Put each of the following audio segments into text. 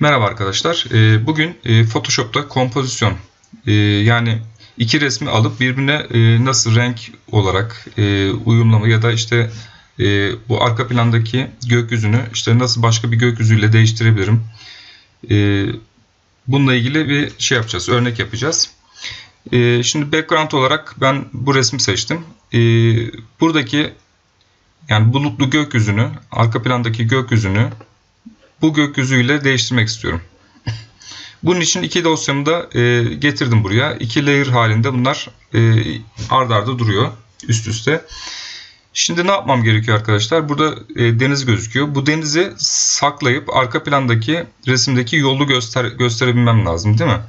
Merhaba arkadaşlar. Ee, Bugün e, Photoshop'ta kompozisyon e, yani iki resmi alıp birbirine e, nasıl renk olarak uyumlama ya da işte bu arka plandaki gökyüzünü işte nasıl başka bir gökyüzüyle değiştirebilirim. Bununla ilgili bir şey yapacağız, örnek yapacağız. Şimdi background olarak ben bu resmi seçtim. Buradaki yani bulutlu gökyüzünü, arka plandaki gökyüzünü bu gökyüzüyle değiştirmek istiyorum. Bunun için iki dosyamı da e, getirdim buraya. İki layer halinde bunlar e, ard arda duruyor üst üste. Şimdi ne yapmam gerekiyor arkadaşlar? Burada e, deniz gözüküyor. Bu denizi saklayıp arka plandaki resimdeki yolu göster gösterebilmem lazım değil mi?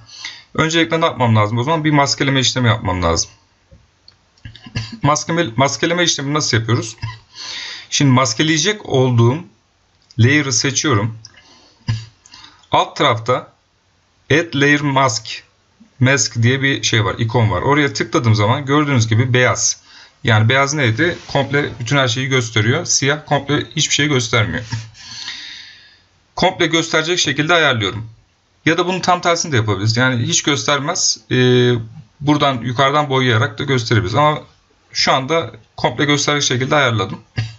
Öncelikle ne yapmam lazım? O zaman bir maskeleme işlemi yapmam lazım. Maskeme, maskeleme işlemi nasıl yapıyoruz? Şimdi maskeleyecek olduğum layer'ı seçiyorum. Alt tarafta Add Layer Mask Mask diye bir şey var, ikon var. Oraya tıkladığım zaman gördüğünüz gibi beyaz. Yani beyaz neydi? Komple bütün her şeyi gösteriyor. Siyah komple hiçbir şey göstermiyor. komple gösterecek şekilde ayarlıyorum. Ya da bunun tam tersini de yapabiliriz. Yani hiç göstermez. Ee, buradan yukarıdan boyayarak da gösterebiliriz. Ama şu anda komple gösterecek şekilde ayarladım.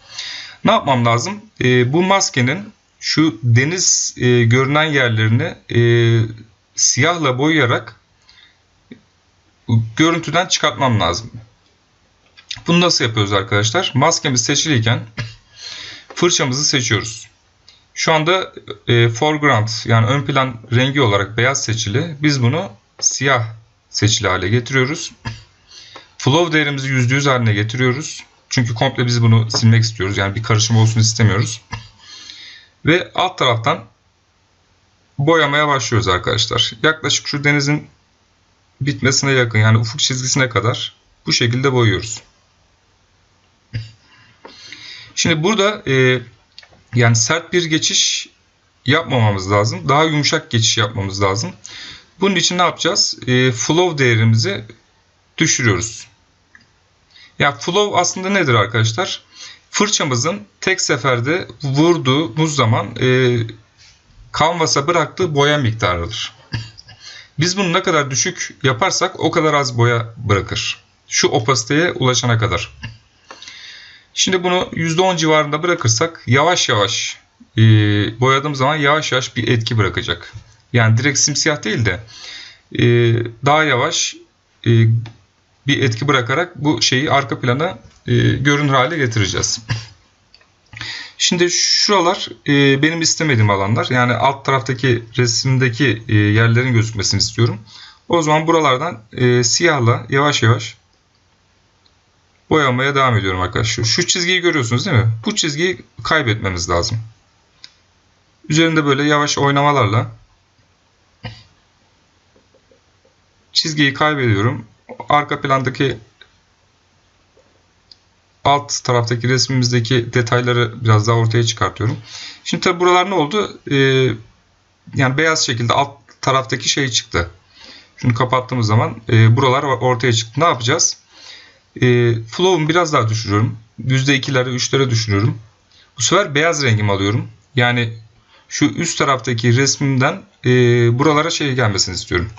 ne yapmam lazım? Ee, bu maskenin şu deniz e, görünen yerlerini e, siyahla boyayarak görüntüden çıkartmam lazım. Bunu nasıl yapıyoruz arkadaşlar? Maskemiz seçiliyken fırçamızı seçiyoruz. Şu anda e, foreground yani ön plan rengi olarak beyaz seçili. Biz bunu siyah seçili hale getiriyoruz. Flow değerimizi %100 haline getiriyoruz. Çünkü komple biz bunu silmek istiyoruz. Yani bir karışım olsun istemiyoruz. Ve alt taraftan boyamaya başlıyoruz arkadaşlar. Yaklaşık şu denizin bitmesine yakın yani ufuk çizgisine kadar bu şekilde boyuyoruz. Şimdi burada e, yani sert bir geçiş yapmamamız lazım. Daha yumuşak geçiş yapmamız lazım. Bunun için ne yapacağız? E, flow değerimizi düşürüyoruz. Ya flow aslında nedir arkadaşlar? Fırçamızın tek seferde vurduğumuz zaman e, kanvasa bıraktığı boya miktarıdır. Biz bunu ne kadar düşük yaparsak o kadar az boya bırakır. Şu opasiteye ulaşana kadar. Şimdi bunu %10 civarında bırakırsak yavaş yavaş e, boyadığım zaman yavaş yavaş bir etki bırakacak. Yani direkt simsiyah değil de e, daha yavaş e, bir etki bırakarak bu şeyi arka plana e, görünür hale getireceğiz. Şimdi şuralar e, benim istemediğim alanlar. Yani alt taraftaki resimdeki e, yerlerin gözükmesini istiyorum. O zaman buralardan e, siyahla yavaş yavaş boyamaya devam ediyorum arkadaşlar. Şu çizgiyi görüyorsunuz değil mi? Bu çizgiyi kaybetmemiz lazım. Üzerinde böyle yavaş oynamalarla çizgiyi kaybediyorum. Arka plandaki alt taraftaki resmimizdeki detayları biraz daha ortaya çıkartıyorum. Şimdi tabi buralar ne oldu? Ee, yani beyaz şekilde alt taraftaki şey çıktı. Şunu kapattığımız zaman e, buralar ortaya çıktı. Ne yapacağız? E, flow'umu biraz daha düşürüyorum. %2'lere 3'lere düşürüyorum. Bu sefer beyaz rengimi alıyorum. Yani şu üst taraftaki resmimden e, buralara şey gelmesini istiyorum.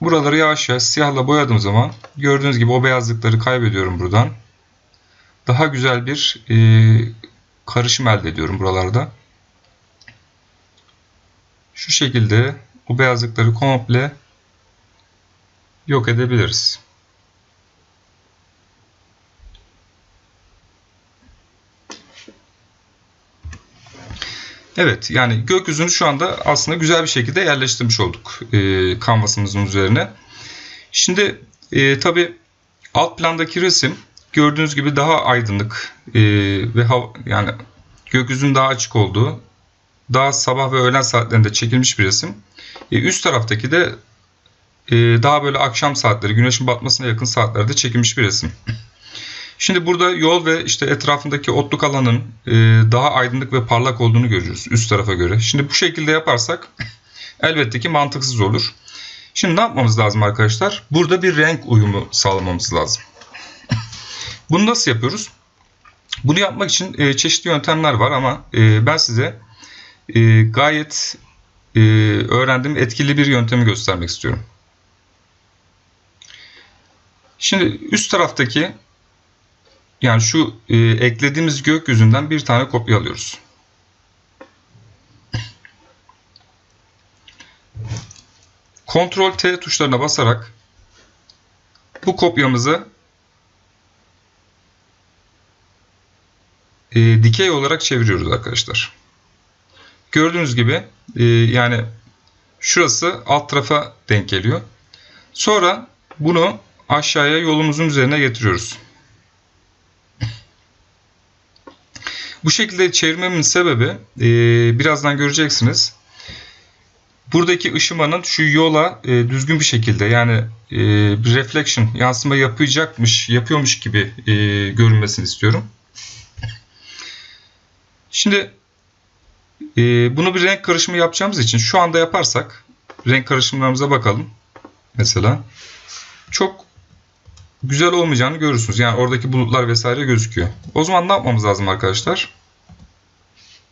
Buraları yavaş yavaş siyahla boyadığım zaman gördüğünüz gibi o beyazlıkları kaybediyorum buradan. Daha güzel bir e, karışım elde ediyorum buralarda. Şu şekilde o beyazlıkları komple yok edebiliriz. Evet yani gökyüzünü şu anda aslında güzel bir şekilde yerleştirmiş olduk e, kanvasımızın üzerine. Şimdi e, tabi alt plandaki resim gördüğünüz gibi daha aydınlık e, ve hava, yani gökyüzünün daha açık olduğu daha sabah ve öğlen saatlerinde çekilmiş bir resim. E, üst taraftaki de e, daha böyle akşam saatleri güneşin batmasına yakın saatlerde çekilmiş bir resim. Şimdi burada yol ve işte etrafındaki otluk alanın e, daha aydınlık ve parlak olduğunu görüyoruz üst tarafa göre. Şimdi bu şekilde yaparsak elbette ki mantıksız olur. Şimdi ne yapmamız lazım arkadaşlar? Burada bir renk uyumu sağlamamız lazım. Bunu nasıl yapıyoruz? Bunu yapmak için e, çeşitli yöntemler var ama e, ben size gayet öğrendiğim etkili bir yöntemi göstermek istiyorum. Şimdi üst taraftaki yani şu e, eklediğimiz gökyüzünden bir tane kopya alıyoruz. Ctrl T tuşlarına basarak bu kopyamızı e, dikey olarak çeviriyoruz arkadaşlar. Gördüğünüz gibi e, yani şurası alt tarafa denk geliyor. Sonra bunu aşağıya yolumuzun üzerine getiriyoruz. Bu şekilde çevirmemin sebebi e, birazdan göreceksiniz. Buradaki ışımanın şu yola e, düzgün bir şekilde yani e, bir reflection yansıma yapacakmış, yapıyormuş gibi e, görünmesini istiyorum. Şimdi e, bunu bir renk karışımı yapacağımız için şu anda yaparsak renk karışımlarımıza bakalım. Mesela çok güzel olmayacağını görürsünüz. Yani oradaki bulutlar vesaire gözüküyor. O zaman ne yapmamız lazım arkadaşlar?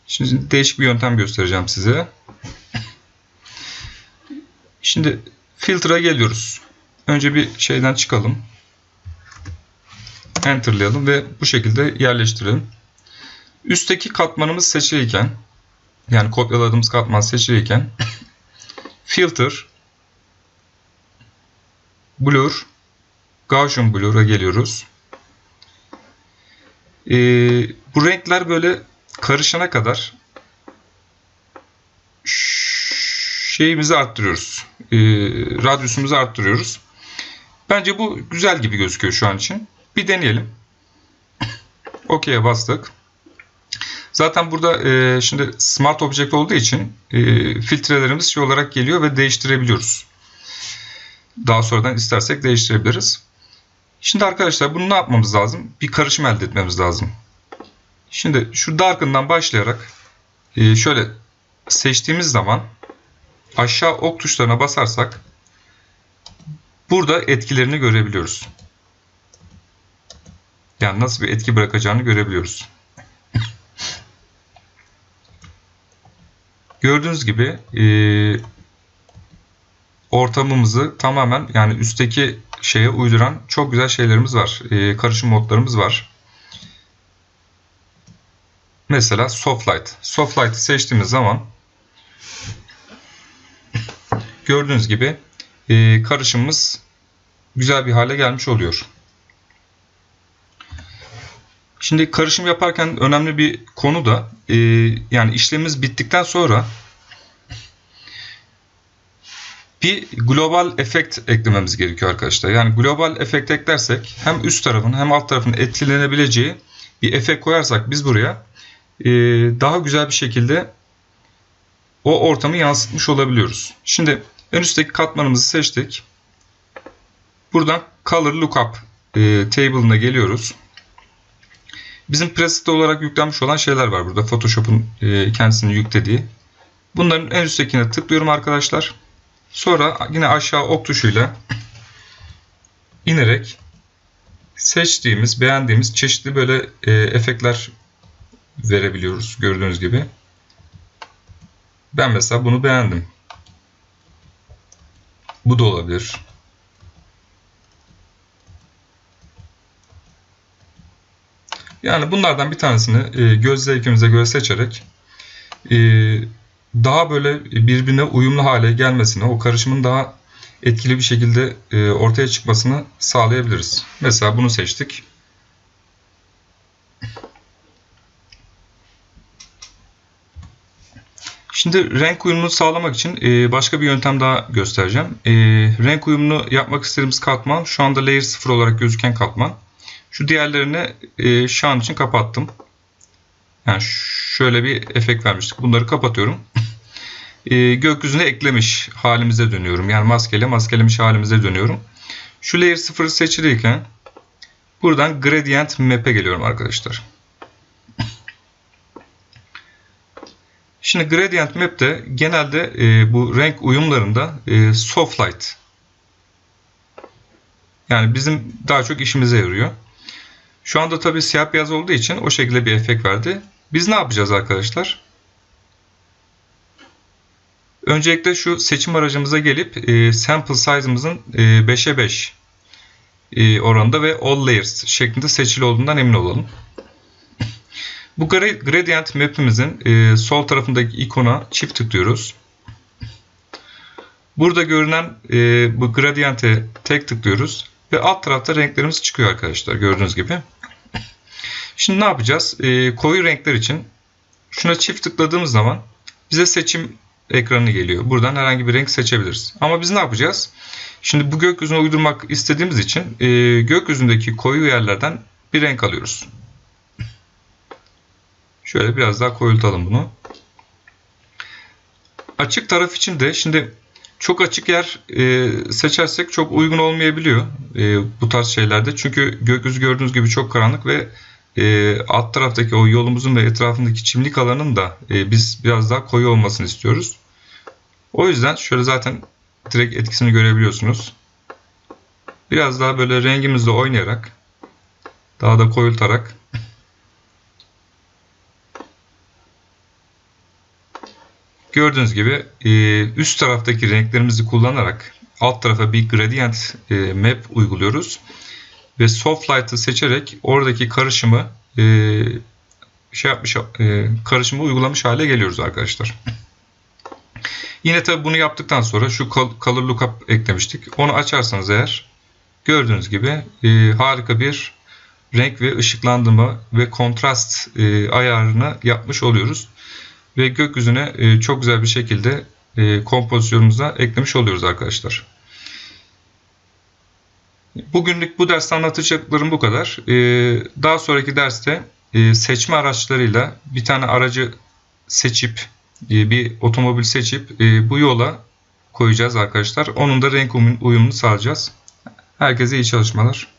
Şimdi değişik bir yöntem göstereceğim size. Şimdi filtre geliyoruz. Önce bir şeyden çıkalım. Enter'layalım ve bu şekilde yerleştirelim. Üstteki katmanımız seçiliyken yani kopyaladığımız katman seçiliyken filter blur Gaussian blur'a geliyoruz. Ee, bu renkler böyle karışana kadar şeyimizi arttırıyoruz. Ee, radyusumuzu arttırıyoruz. Bence bu güzel gibi gözüküyor şu an için. Bir deneyelim. OK'ye bastık. Zaten burada e, şimdi Smart Object olduğu için e, filtrelerimiz şey olarak geliyor ve değiştirebiliyoruz. Daha sonradan istersek değiştirebiliriz. Şimdi arkadaşlar bunu ne yapmamız lazım? Bir karışım elde etmemiz lazım. Şimdi şu Darken'dan başlayarak e, şöyle seçtiğimiz zaman aşağı ok tuşlarına basarsak burada etkilerini görebiliyoruz. Yani nasıl bir etki bırakacağını görebiliyoruz. Gördüğünüz gibi e, ortamımızı tamamen yani üstteki şeye uyduran çok güzel şeylerimiz var. E, karışım modlarımız var. Mesela Soft Light. Soft Light'ı seçtiğimiz zaman gördüğünüz gibi e, karışımımız güzel bir hale gelmiş oluyor. Şimdi karışım yaparken önemli bir konu da e, yani işlemimiz bittikten sonra bir global efekt eklememiz gerekiyor arkadaşlar. Yani global efekt eklersek hem üst tarafın hem alt tarafın etkilenebileceği bir efekt koyarsak biz buraya e, daha güzel bir şekilde o ortamı yansıtmış olabiliyoruz. Şimdi en üstteki katmanımızı seçtik. Buradan Color Lookup e, table'ına geliyoruz. Bizim preset olarak yüklenmiş olan şeyler var burada. Photoshop'un e, kendisini yüklediği. Bunların en üsttekine tıklıyorum arkadaşlar. Sonra yine aşağı ok tuşuyla inerek seçtiğimiz, beğendiğimiz çeşitli böyle e, efektler verebiliyoruz gördüğünüz gibi. Ben mesela bunu beğendim. Bu da olabilir. Yani bunlardan bir tanesini e, göz zevkimize göre seçerek e, daha böyle birbirine uyumlu hale gelmesini, o karışımın daha etkili bir şekilde e, ortaya çıkmasını sağlayabiliriz. Mesela bunu seçtik. Şimdi renk uyumunu sağlamak için e, başka bir yöntem daha göstereceğim. E, renk uyumunu yapmak istediğimiz katman şu anda layer 0 olarak gözüken katman. Şu diğerlerini şu an için kapattım. Yani şöyle bir efekt vermiştik. Bunları kapatıyorum. E, gökyüzüne eklemiş halimize dönüyorum. Yani maskele maskelemiş halimize dönüyorum. Şu layer 0'ı seçiliyken buradan gradient map'e geliyorum arkadaşlar. Şimdi gradient map'te genelde e, bu renk uyumlarında e, soft light yani bizim daha çok işimize yarıyor. Şu anda tabii siyah beyaz olduğu için o şekilde bir efekt verdi. Biz ne yapacağız arkadaşlar? Öncelikle şu seçim aracımıza gelip e, sample size'ımızın e, 5'e 5 e, oranında ve all layers şeklinde seçili olduğundan emin olalım. Bu gra- gradient map'imizin e, sol tarafındaki ikona çift tıklıyoruz. Burada görünen e, bu gradient'e tek tıklıyoruz ve alt tarafta renklerimiz çıkıyor arkadaşlar gördüğünüz gibi. Şimdi ne yapacağız? E, koyu renkler için şuna çift tıkladığımız zaman bize seçim ekranı geliyor. Buradan herhangi bir renk seçebiliriz. Ama biz ne yapacağız? Şimdi bu gökyüzüne uydurmak istediğimiz için e, gökyüzündeki koyu yerlerden bir renk alıyoruz. Şöyle biraz daha koyultalım bunu. Açık taraf için de şimdi çok açık yer e, seçersek çok uygun olmayabiliyor e, bu tarz şeylerde. Çünkü gökyüzü gördüğünüz gibi çok karanlık ve e, alt taraftaki o yolumuzun ve etrafındaki çimlik alanın da e, biz biraz daha koyu olmasını istiyoruz. O yüzden şöyle zaten direkt etkisini görebiliyorsunuz. Biraz daha böyle rengimizle oynayarak daha da koyultarak gördüğünüz gibi e, üst taraftaki renklerimizi kullanarak alt tarafa bir gradient e, map uyguluyoruz ve soft light'ı seçerek oradaki karışımı e, şey yapmış e, karışımı uygulamış hale geliyoruz arkadaşlar. Yine tabi bunu yaptıktan sonra şu color lookup eklemiştik. Onu açarsanız eğer gördüğünüz gibi e, harika bir renk ve ışıklandırma ve kontrast e, ayarını yapmış oluyoruz. Ve gökyüzüne e, çok güzel bir şekilde e, kompozisyonumuza eklemiş oluyoruz arkadaşlar. Bugünlük bu derste anlatacaklarım bu kadar. E, daha sonraki derste e, seçme araçlarıyla bir tane aracı seçip e, bir otomobil seçip e, bu yola koyacağız arkadaşlar. Onun da renk uyumunu sağlayacağız. Herkese iyi çalışmalar.